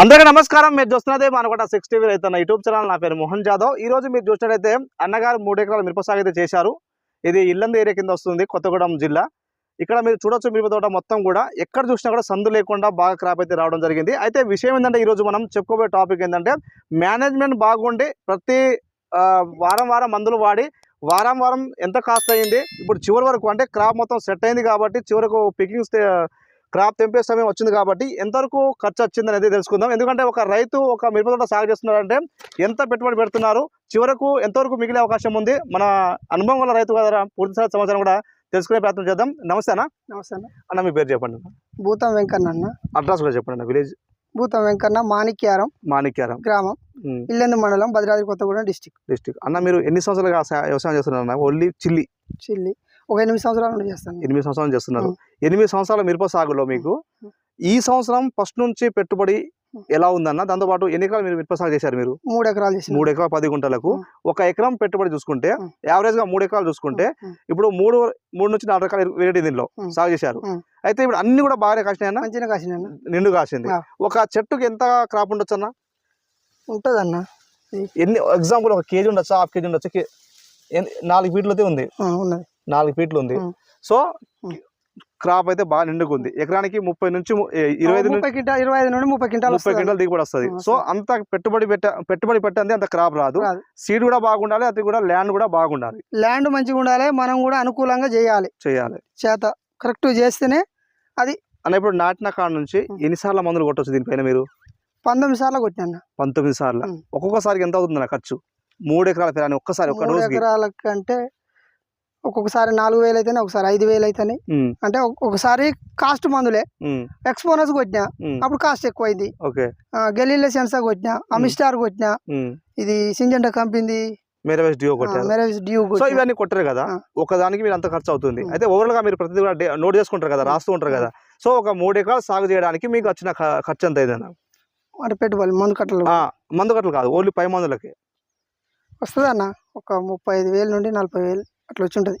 అందరికీ నమస్కారం. మీరు చూస్తున్నదే మనకొట సిక్స్ టీవీ అయితే యూట్యూబ్ ఛానల్. నా పేరు మోహన్ జాదవ్. ఈ రోజు మీరు చూసినట్లయితే అన్నగారు మూడు ఎకరాల మిరప సాగు అయితే చేశారు. ఇది ఇల్లంద ఏరియా కింద వస్తుంది కొత్తగూడెం జిల్లా. ఇక్కడ మీరు చూడొచ్చు మిరప తోట మొత్తం కూడా. ఎక్కడ చూసినా కూడా సందు లేకుండా బాగా క్రాప్ అయితే రావడం జరిగింది. అయితే విషయం ఏంటంటే ఈరోజు మనం చెప్పుకోబోయే టాపిక్ ఏంటంటే మేనేజ్మెంట్ బాగుండి ప్రతి వారం వారం మందులు వాడి వారం వారం ఎంత కాస్ట్ అయ్యింది ఇప్పుడు చివరి వరకు అంటే క్రాప్ మొత్తం సెట్ అయింది కాబట్టి చివరకు పికింగ్స్ క్రాప్ తెంపే సమయం వచ్చింది కాబట్టి ఎంతవరకు ఖర్చు వచ్చింది అనేది తెలుసుకుందాం. ఎందుకంటే ఒక రైతు ఒక మిరప తోట సాగు చేస్తున్నారంటే ఎంత పెట్టుబడి పెడుతున్నారు చివరకు ఎంతవరకు మిగిలే అవకాశం ఉంది? మన అనుభవం గల రైతు కదా పూర్తి స్థాయి సమాచారం కూడా తెలుసుకునే ప్రయత్నం చేద్దాం. నమస్తే అన్న. నమస్తే అన్న. అన్న మీ పేరు చెప్పండి అన్న. భూతం వెంకన్న అన్న. అడ్రస్ కూడా చెప్పండి అన్న విలేజ్. భూతం వెంకన్న మాణిక్యారం. మాణిక్యారం. గ్రామం. ఇల్లెందు మండలం భద్రాద్రి కొత్తగూడెం డిస్టిక్. డిస్టిక్. అన్న మీరు ఎన్ని సంవత్సరాలుగా వ్యవసాయం చేస్తున్నారు అన్న? Only chilli. చిల్లి. ఒక ఎనిమిది సంవత్సరాల నుండి చేస్తాను. ఎనిమిది సంవత్సరాలు చేస్తున్నారు. ఎనిమిది సంవత్సరాల మిరప సాగులో మీకు ఈ సంవత్సరం ఫస్ట్ నుంచి పెట్టుబడి ఎలా ఉందన్న? దాంతోపాటు ఎన్ని ఎకరాలు మీరు మిరప సాగు చేశారు మీరు? మూడు ఎకరాలు చేసిన మూడు ఎకరాలు పది గుంటలకు. ఒక ఎకరం పెట్టుబడి చూసుకుంటే. యావరేజ్గా మూడు ఎకరాలు చూసుకుంటే ఇప్పుడు మూడు మూడు నుంచి నాలుగు రకాల వెరైటీ దీనిలో. సాగు చేశారు. అయితే ఇప్పుడు అన్ని కూడా బాగానే కాసినాయన్న మంచిగా కాసిన నిండు కాసింది. ఒక చెట్టుకి ఎంత క్రాప్ ఉండొచ్చు అన్న? ఉంటుంది అన్న ఎన్ని ఎగ్జాంపుల్ ఒక కేజీ ఉండొచ్చు? హాఫ్ కేజీ ఉండొచ్చు? నాలుగు అయితే ఉంది. ఉన్నది. నాలుగు ఫీట్లు ఉంది. సో. క్రాప్ అయితే బాగా నిండుగా ఉంది ఎకరానికి ముప్పై నుంచి ఇరవై ఇరవై ఐదు నుండి ముప్పై క్వింటాల్ ముప్పై క్వింటాల్ దిగుబడి వస్తుంది. సో అంత పెట్టుబడి పెట్ట పెట్టుబడి పెట్టండి అంత క్రాప్ రాదు. సీడ్ కూడా బాగుండాలి అది కూడా ల్యాండ్ కూడా బాగుండాలి. ల్యాండ్ మంచిగా ఉండాలి మనం కూడా అనుకూలంగా చేయాలి. చేయాలి. చేత కరెక్ట్ చేస్తేనే అన్న ఇప్పుడు నాటిన కాడ నుంచి. ఎన్నిసార్లు మందులు కొట్టొచ్చు దీనిపైన మీరు? పంతొమ్మిది సార్లు కొట్టిన పంతొమ్మిది సార్లు. ఒక్కొక్కసారికి ఎంత అవుతుంది అన్న ఖర్చు? మూడు ఎకరాల పిల్లని ఒక్కసారి ఒక్క మూడు రోజుకి. ఎకరాల కంటే ఒక్కొక్కసారి నాలుగు వేలు అయితేనే ఒకసారి ఐదు వేలు అయితేనే. అంటే ఒక్- ఒకసారి కాస్ట్ మందులే. ఎక్స్పోనస్ కొట్టినా. అప్పుడు కాస్ట్ ఎక్కువైంది. ఓకే. గెలీల సెన్సా కొట్టినా అమిస్టార్ కొట్టినా. ఇది సింజెంటా కంపెనీ మేరే వేసి డియో కొట్టారు. సో ఇవన్నీ కొట్టారు కదా. ఒకదానికి మీరు అంత ఖర్చు అవుతుంది. అయితే ఓవరాల్గా మీరు ప్రతిదీ కూడా నోట్ చేసుకుంటారు కదా. రాస్తూ ఉంటారు కదా. సో ఒక మూడు ఎకరాలు సాగు చేయడానికి మీకు వచ్చిన ఖర్చు ఎంత అయిందన్న అంటే పెట్టుబడి మందు కట్టలు. మందు కట్టలు కాదు ఓన్లీ పై మందులకి. వస్తుంది అన్న? ఒక ముప్పై ఐదు వేలు నుండి నలభై వేలు. అట్లా వచ్చి ఉంటుంది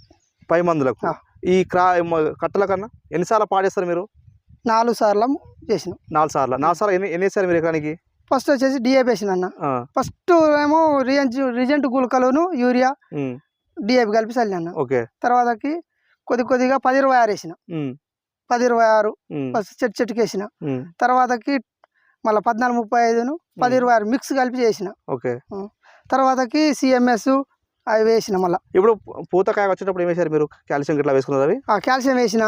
పై మందులకు. ఈ క్రా కట్టల కన్నా ఎన్నిసార్లు పాడేస్తారు మీరు? నాలుగు సార్లు చేసిన. నాలుగు సార్లు. నాలుగు సార్లు ఎన్ని ఎన్ని వేస్తారు మీరు ఎకరానికి? ఫస్ట్ వచ్చేసి డిఏపి వేసిన అన్న. ఫస్ట్ ఏమో రియంట్ రిజెంట్ గుళకలును యూరియా డిఏపి కలిపి చల్లి అన్న. ఓకే. తర్వాతకి కొద్ది కొద్దిగా పది ఇరవై ఆరు వేసిన. పది ఇరవై ఆరు ఫస్ట్ చెట్టు చెట్టుకి వేసిన. తర్వాతకి మళ్ళీ పద్నాలుగు ముప్పై ఐదును పది. ఇరవై ఆరు మిక్స్ కలిపి చేసిన. ఓకే. తర్వాతకి సిఎంఎస్ అవి వేసిన మళ్ళీ. ఇప్పుడు పూతకాయ వచ్చేటప్పుడు ఏం వేశారు మీరు? కాల్షియం గిట్లా వేసుకున్నారు అవి? ఆ కాల్షియం వేసిన.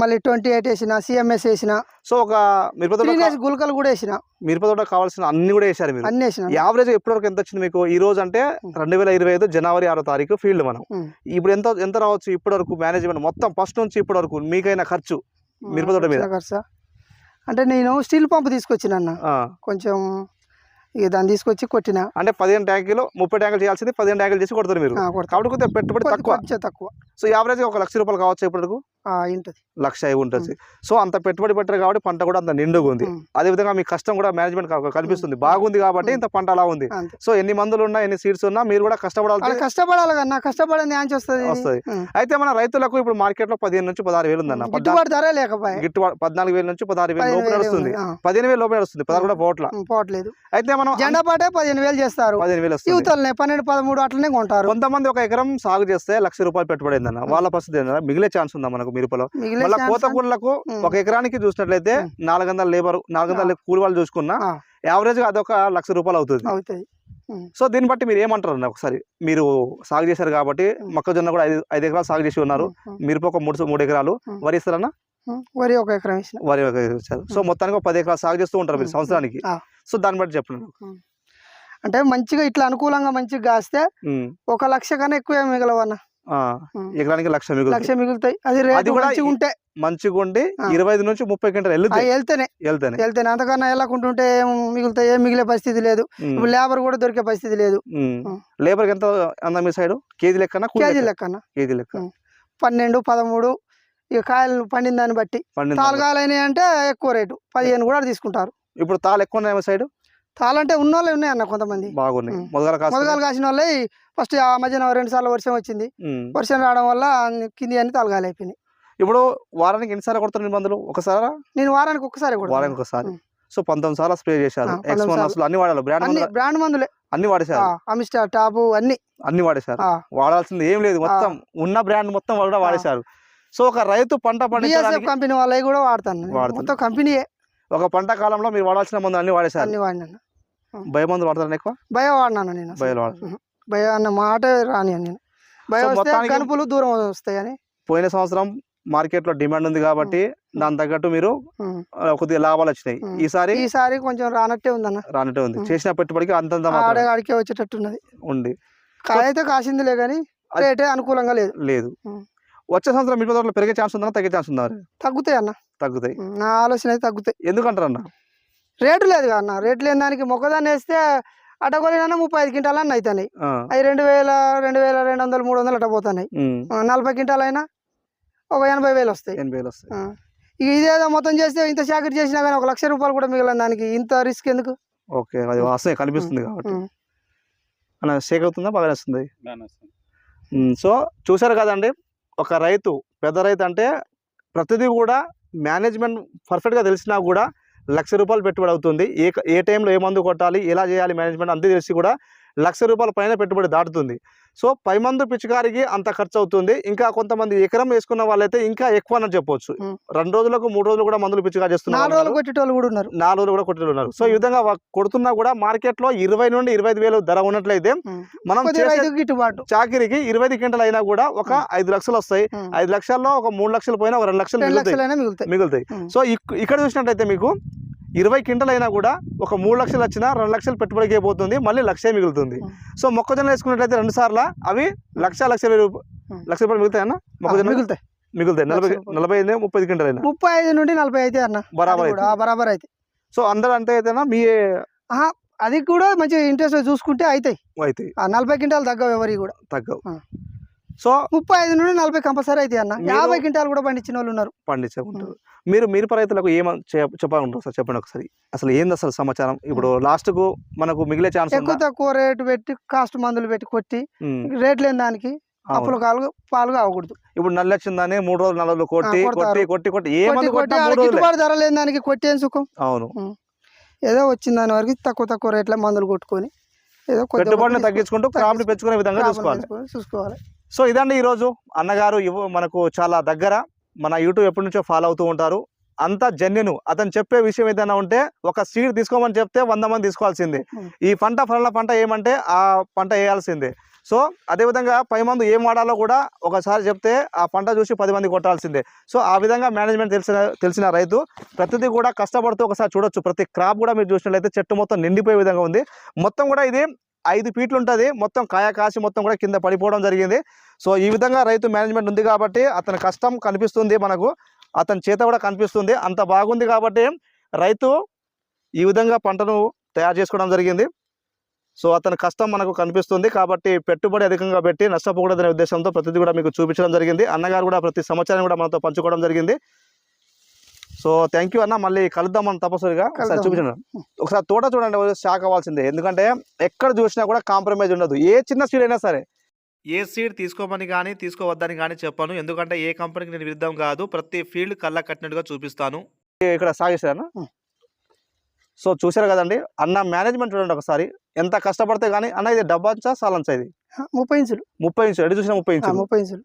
మళ్ళీ ట్వంటీ ఎయిట్ వేసిన సిఎంఎస్ వేసిన. సో ఒక మిరప తోట త్రీ గుళకలు కూడా వేసిన. మిరప తోట కావాల్సిన అన్ని కూడా వేశారు మీరు? అన్ని వేసిన. యావరేజ్ ఎప్పటి వరకు ఎంత వచ్చింది మీకు? ఈ రోజు అంటే. రెండు వేల ఇరవై ఐదు జనవరి ఆరో తారీఖు ఫీల్డ్ మనం. ఇప్పుడు ఎంత ఎంత రావచ్చు ఇప్పటి వరకు మేనేజ్మెంట్ మొత్తం? ఫస్ట్ నుంచి ఇప్పటి వరకు మీకైన ఖర్చు మిరప తోట మీద. ఖర్చా? అంటే నేను స్టీల్ పంప్ తీసుకొచ్చిన అన్న. కొంచెం ఇక దాన్ని తీసుకొచ్చి కొట్టిన. అంటే పదిహేను ట్యాంకులు ముప్పై ట్యాంకులు చేయాల్సింది పదిహేను ట్యాంకులు చేసి కొడతారు మీరు. కాబట్టి కొద్దిగా పెట్టుబడి తక్కువ. తక్కువ. సో యావరేజ్ ఒక లక్ష రూపాయలు కావచ్చు ఇప్పటి వరకు ఆ, ఇంటది లక్ష అయి ఉంటుంది. సో అంత పెట్టుబడి పెట్టారు కాబట్టి పంట కూడా అంత నిండుగా ఉంది. అదే విధంగా మీ కష్టం కూడా మేనేజ్మెంట్ కనిపిస్తుంది. బాగుంది కాబట్టి. ఇంత పంట అలా ఉంది. సో ఎన్ని మందులు ఉన్నా ఎన్ని సీడ్స్ ఉన్నా మీరు కూడా కష్టపడాల్సి అది కష్టపడాలి కన్నా కష్టపడింది యాంచి వస్తుంది. వస్తది. అయితే మన రైతులకు ఇప్పుడు మార్కెట్లో పదిహేను నుంచి పదహారు వేలు ఉందన్న. గిట్టుబాటు ధర లేకపోయా. గిట్టుబాటు పద్నాలుగు వేల నుంచి పదహారు వేలు లోపు నడుస్తుంది. పదిహేను వేలు లోపు నడుస్తుంది. పదహారు కూడా పోవట్లేదు. అయితే మనం జెండా పాటే పదిహేను వేలు చేస్తారు. యువతలనే పన్నెండు పదమూడు అట్లనే కొంటారు. కొంతమంది ఒక ఎకరం సాగు చేస్తే లక్ష రూపాయలు పెట్టుబడి వాళ్ళ పరిస్థితి ఏందన్న? మిగిలే ఛాన్స్ ఉందా మనకు మిరపలో? మళ్ళీ ఉం. ఒక ఎకరానికి చూసినట్లయితే. నాలుగు వందల లేబర్ నాలుగు వందల కూలి వాళ్ళు చూసుకున్నా. యావరేజ్గా అదొక లక్ష రూపాయలు అవుతుంది. సో దీన్ని బట్టి మీరు ఏమంటారు అన్న ఒకసారి? మీరు సాగు చేశారు కాబట్టి. మొక్కజొన్న కూడా ఐదు ఐదు ఎకరాలు సాగు చేసి ఉన్నారు. మిరప ఒక మూడు మూడు ఎకరాలు. వరి ఇస్తారన్నా. వరి ఒక ఎకరం వరి ఒక ఎకరం ఇచ్చారు సో. మొత్తానికి ఒక పది ఎకరాలు సాగు చేస్తూ ఉంటారు మీరు. సంవత్సరానికి. సో దాన్ని బట్టి చెప్పండి అంటే మంచిగా ఇట్లా అనుకూలంగా మంచిగా కాస్తే. ఒక లక్ష కన్నా ఎక్కువ మిగలవన్న. ఎకరానికి లక్ష మిగులుతుంది లక్ష మిగులుతాయి. అది రేటు కూడా ఉంటే. మంచిగా ఉండి. ఇరవై ఐదు నుంచి ముప్పై గంటలు వెళ్తాయి వెళ్తేనే. వెళ్తానే. వెళ్తేనే. అంతకన్నా వెళ్ళకుంటుంటే ఏం మిగులుతాయి ఏం మిగిలే పరిస్థితి లేదు. ఇప్పుడు లేబర్ కూడా దొరికే పరిస్థితి లేదు. లేబర్ ఎంత అందా మీ సైడ్? కేజీ లెక్కన? కేజీ లెక్క? లెక్కన? కేజీ లెక్క. పన్నెండు పదమూడు ఇక కాయలు పండిన దాన్ని బట్టి. పండింది తాలుగాయలు అయినాయి అంటే ఎక్కువ రేటు. పదిహేను కూడా తీసుకుంటారు. ఇప్పుడు తాళ్ళు ఎక్కువ ఉన్నాయి మీ సైడ్? తాళంటే ఉన్న వాళ్ళు ఉన్నాయి అన్న కొంతమంది. బాగున్నాయి. మొదల మొదలు కాసిన వాళ్ళే ఫస్ట్ ఆ మధ్యన రెండు సార్లు వర్షం వచ్చింది. వర్షం రావడం వల్ల కింది అన్ని తలగాయలు అయిపోయినాయి. ఇప్పుడు వారానికి ఎన్నిసార్లు కొడతారు మీరు మందులు? ఒకసారి? నేను వారానికి ఒక్కసారి కూడా వారానికి ఒకసారి. సో పంతొమ్మిది సార్లు స్ప్రే చేశారు. అన్ని వాడాలి బ్రాండ్ అన్ని బ్రాండ్ మందులే. అన్ని వాడేశారు. అమిస్టార్ టాపు అన్ని. అన్ని వాడేశారు. ఆ, వాడాల్సింది ఏం లేదు. మొత్తం ఉన్న బ్రాండ్ మొత్తం కూడా. వాడేశారు. సో ఒక రైతు పంట పండించడానికి కంపెనీ వాళ్ళవి కూడా వాడతాను. మొత్తం కంపెనీయే. ఒక పంట కాలంలో మీరు వాడాల్సిన మందులు అన్ని వాడేశారు? అన్ని వాడినాను. భయ మందులు వాడతారు ఎక్కువ? భయ వాడినాను నేను. భయాలు. భయ అన్న మాట రాని నేను. భయ వస్తే కనుపులు దూరం వస్తాయని పోయిన సంవత్సరం మార్కెట్లో డిమాండ్ ఉంది కాబట్టి దాని తగ్గట్టు మీరు కొద్దిగా లాభాలు వచ్చినాయి. ఈసారి ఈసారి కొంచెం రానట్టే ఉందన్న. రానట్టే ఉంది. చేసిన పెట్టుబడికి అంతంత ఆడే మాత్రం ఆడికే వచ్చేటట్టున్నది. ఉంది. కాయ అయితే కాసిందిలే కానీ రేటే అనుకూలంగా లేదు. లేదు. వచ్చే సంవత్సరం మిరప తోటలో పెరిగే ఛాన్స్ ఉందా తగ్గే ఛాన్స్ ఉందా తగ్గుతాయి అన్న తగ్గుతాయి. నా ఆలోచన అయితే తగ్గుతాయి. ఎందుకంటారు అన్న రేటు లేదు కదా అన్న. రేటు లేని దానికి మొక్కదాన్ని వేస్తే అటగోలినా ముప్పై ఐదు క్వింటాలు అన్న అవుతున్నాయి ఆ, అవి రెండు వేల రెండు వేల రెండు వందలు మూడు వందలు పోతున్నాయి. ఆ, నలభై క్వింటాలు అయినా ఒక ఎనభై వేలు వస్తాయి. ఎనభై వేలు వస్తాయి. ఇక ఇదేదో మొత్తం చేస్తే ఇంత చాకరీ చేసినా కానీ ఒక లక్ష రూపాయలు కూడా మిగిలిన దానికి ఇంత రిస్క్ ఎందుకు? ఓకే అది వాస్తవం కనిపిస్తుంది కాబట్టి. అన్న షేక్ అవుతుందా బాగా వస్తుంది? సో చూసారు కదండి ఒక రైతు పెద్ద రైతు అంటే ప్రతిదీ కూడా మేనేజ్మెంట్ పర్ఫెక్ట్గా తెలిసినా కూడా లక్ష రూపాయలు పెట్టుబడి అవుతుంది. ఏ ఏ టైంలో ఏ మందు కొట్టాలి ఎలా చేయాలి మేనేజ్మెంట్ అంతే తెలిసి కూడా లక్ష రూపాయల పైన పెట్టుబడి దాటుతుంది. సో పై మందు పిచికారికి అంత ఖర్చు అవుతుంది ఇంకా కొంతమంది ఎకరం వేసుకున్న వాళ్ళైతే ఇంకా ఎక్కువ అని చెప్పొచ్చు. రెండు రోజులకు మూడు రోజులు కూడా మందులు పిచికారి చేస్తున్నారు నాలుగు రోజులు కొట్టేటోళ్ళు కూడా ఉన్నారు నాలుగు రోజులు కూడా కొట్టులు ఉన్నారు సో ఈ విధంగా కొడుతున్నా కూడా మార్కెట్లో ఇరవై నుండి ఇరవై వేలు ధర ఉన్నట్లయితే. మనం గిట్టుబాటు చాకిరికి ఇరవై ఐదు గంటలు అయినా కూడా ఒక. ఐదు లక్షలు వస్తాయి. ఐదు లక్షల్లో ఒక మూడు లక్షలు పోయినా ఒక రెండు లక్షలు మిగులుతాయి మిగులుతాయి. సో ఇక్- ఇక్కడ చూసినట్టయితే మీకు ఇరవై క్వింటల్ అయినా కూడా ఒక మూడు లక్షలు వచ్చినా రెండు లక్షలు పెట్టుబడికి పోతుంది మళ్ళీ లక్షే మిగులుతుంది. సో మొక్కజొన్న వేసుకున్నట్లయితే రెండు సార్లు అవి లక్ష లక్ష. లక్ష రూపాయలు మిగులుతాయన్న మొక్కజొన్న మిగులుతాయి. మిగులుతాయి. నలభై. నలభై ఐదు ముప్పై క్వింటల్ అయినా ముప్పై ఐదు నుండి నలభై అయితే అన్న. బరాబర్ బరాబర్ అయితే. సో అందరూ అంతే అయితేనా? మీ అది కూడా మంచి ఇంట్రెస్ట్ చూసుకుంటే అవుతాయి అయితే ఆ నలభై క్వింటాలు తగ్గవు ఎవరికి కూడా. తగ్గవు. సో ముప్పై ఐదు నుండి నలభై కంపల్సరీ అయితే అన్న. యాభై క్వింటాలు కూడా పండించిన వాళ్ళు ఉన్నారు. పండించుకుంటారు మీరు మిరప రైతులకు ఏమని చెప్పాలంటారు సార్? చెప్పండి ఒకసారి. అసలు ఏంది అసలు సమాచారం? ఇప్పుడు లాస్ట్కు మనకు మిగిలే ఛాన్స్ ఎక్కువ తక్కువ రేటు పెట్టి కాస్ట్ మందులు పెట్టి కొట్టి రేట్ లేని దానికి అప్పుల కాలు పాలు కావకూడదు ఇప్పుడు నల్లి వచ్చిందని మూడు రోజులు నాలుగు రోజులు కొట్టి. కొట్టి కొట్టి కొట్టి ఏ గిట్టుబాటు ధర లేని దానికి కొట్టేం సుఖం? అవును. ఏదో వచ్చిన దాని వరకు తక్కువ తక్కువ రేట్ల మందులు కొట్టుకొని ఏదో పెట్టుబడిని తీసుకొని తగ్గించుకుంటూ క్రాప్ పెంచుకునే విధంగా చూసుకోవాలి. చూసుకోవాలి. సో ఇదండి ఈరోజు. అన్నగారు ఇవ్వ మనకు చాలా దగ్గర. మన యూట్యూబ్ ఎప్పటి నుంచో ఫాలో అవుతూ ఉంటారు. అంత జన్యును. అతను చెప్పే విషయం ఏదైనా ఉంటే ఒక సీడ్ తీసుకోమని చెప్తే వంద మంది తీసుకోవాల్సిందే. ఈ పంట ఫలాల పంట ఏమంటే ఆ పంట వేయాల్సిందే. సో అదేవిధంగా పై మందు ఏం వాడాలో కూడా ఒకసారి చెప్తే ఆ పంట చూసి పది మంది కొట్టాల్సిందే. సో ఆ విధంగా మేనేజ్మెంట్ తెలిసిన తెలిసిన రైతు ప్రతిదీ కూడా కష్టపడుతూ ఒకసారి చూడొచ్చు. ప్రతి క్రాప్ కూడా మీరు చూసినట్లయితే చెట్టు మొత్తం నిండిపోయే విధంగా ఉంది. మొత్తం కూడా ఇది ఐదు ఫీట్లు ఉంటుంది మొత్తం కాయ కాసి మొత్తం కూడా కింద పడిపోవడం జరిగింది. సో ఈ విధంగా రైతు మేనేజ్మెంట్ ఉంది కాబట్టి అతని కష్టం కనిపిస్తుంది మనకు. అతని చేత కూడా కనిపిస్తుంది. అంత బాగుంది కాబట్టి రైతు ఈ విధంగా పంటను తయారు చేసుకోవడం జరిగింది. సో అతని కష్టం మనకు కనిపిస్తుంది కాబట్టి పెట్టుబడి అధికంగా పెట్టి నష్టపోకూడదనే ఉద్దేశంతో ప్రతిదీ కూడా మీకు చూపించడం జరిగింది. అన్నగారు కూడా ప్రతి సమాచారం కూడా మనతో పంచుకోవడం జరిగింది. సో థ్యాంక్ యూ అన్న మళ్ళీ కలుద్దాం మనం తప్పనిసరిగా. ఒకసారి. చూపించండి. ఒకసారి తోట చూడండి షాక్ అవ్వాల్సిందే. ఎందుకంటే ఎక్కడ చూసినా కూడా కాంప్రమైజ్ ఉండదు. ఏ చిన్న సీడ్ అయినా సరే. ఏ సీడ్ తీసుకోమని కానీ తీసుకోవద్దని కానీ చెప్పాను. ఎందుకంటే ఏ కంపెనీకి నేను విరుద్ధం కాదు. ప్రతి ఫీల్డ్ కళ్ళ కట్టినట్టుగా చూపిస్తాను. ఇక్కడ సాగేసాను ఉం. సో చూశారు కదండి అన్న మేనేజ్మెంట్ చూడండి ఒకసారి. ఎంత కష్టపడితే కానీ అన్న ఇది డబ్బాంచా సాలంచా ఇది? ముప్పై ఇంచులు. ముప్పై ఇంచు ఎటు చూసినా ముప్పై ఆ, ఇంచు ముప్పై ఇంచులు.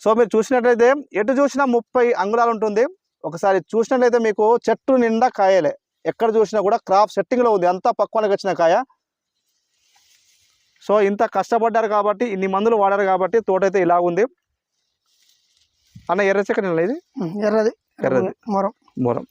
సో మీరు చూసినట్లయితే ఎటు చూసినా ముప్పై అంగుళాలు ఉంటుంది. ఒకసారి చూసినట్లయితే మీకు చెట్టు నిండా కాయలే. ఎక్కడ చూసినా కూడా క్రాప్ సెట్టింగ్లో ఉంది. అంతా పక్వానికి వచ్చిన కాయ. సో ఇంత కష్టపడ్డారు కాబట్టి ఇన్ని మందులు వాడారు కాబట్టి తోట అయితే ఇలా ఉంది. అన్న ఎర్ర చెక్క ఇది? ఎర్రది. ఎర్రది. మొరం. మూరం.